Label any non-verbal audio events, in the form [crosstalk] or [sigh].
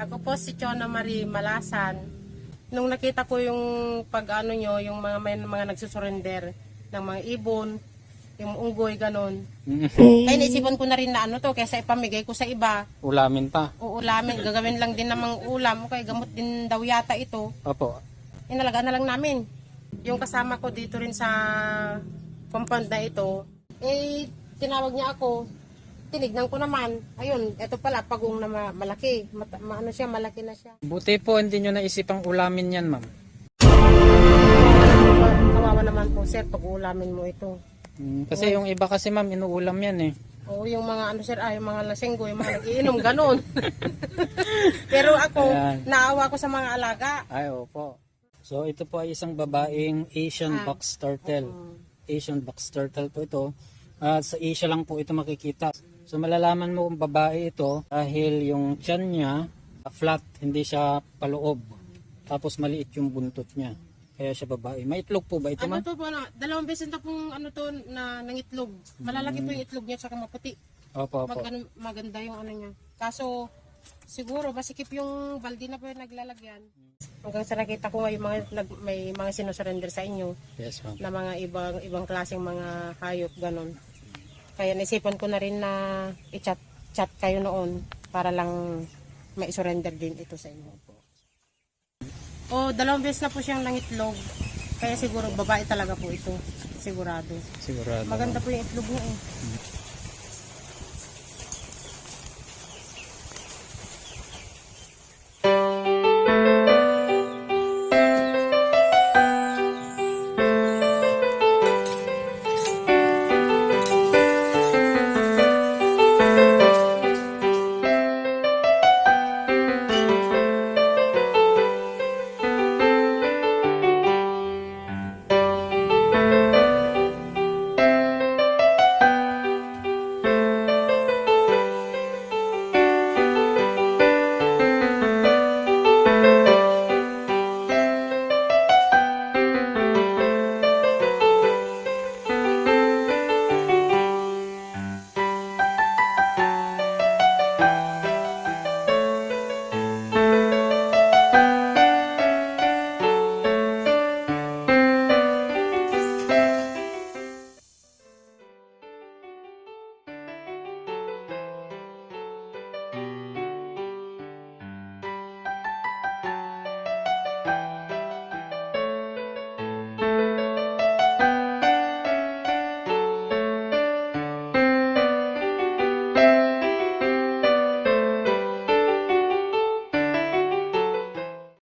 Ako po si Chona Marie Malasan. Nung nakita ko yung pag ano nyo, yung mga may mga nagsusurrender ng mga ibon, yung unggoy, ganon. Kaya naisipan ko na rin na ano to, kaysa ipamigay ko sa iba, Ulamin pa. uulamin, gagawin lang din namang ulam, okay, gamot din daw yata ito. Opo. Inalagaan na lang namin. Yung kasama ko dito rin sa compound na ito, eh, tinawag niya ako, tinignan ko naman, ayun, ito pala, pagong na ma- malaki, Mata- ma- ano siya, malaki na siya. Buti po hindi nyo naisipang ulamin yan, ma'am. Kawawa naman po sir, pag uulamin mo ito. Mm, Kasi yung iba kasi ma'am, inuulam yan eh. O yung mga ano sir, ay yung mga lasenggo, yung mga nagiinom, ganun. [laughs] Pero ako, Ayan. naawa ko sa mga alaga. Ay, opo. So ito po ay isang babaeng Asian Ah. box turtle. Asian box turtle po ito. At sa Asia lang po ito makikita. So malalaman mo kung babae ito dahil yung tiyan niya flat, hindi siya paloob. Tapos maliit yung buntot niya. Kaya siya babae. May itlog po ba ito Ano ma'am? to po, na, dalawang beses na pong ano to, na nangitlog. Malalaki po yung itlog niya, tsaka maputi. Opo, opo. Mag, ano, maganda yung ano niya. Kaso, siguro, masikip yung baldi na po yung naglalagyan. Hanggang sa nakita ko nga yung mga, nag, may mga sinusurrender sa inyo Yes ma'am. na mga ibang ibang klaseng mga hayop, ganun. Kaya naisipan ko na rin na i-chat chat kayo noon para lang ma-surrender din ito sa inyo po. O, dalawang beses na po siyang nangitlog. Kaya siguro babae talaga po ito. Sigurado. Sigurado. Maganda po yung itlog niya eh.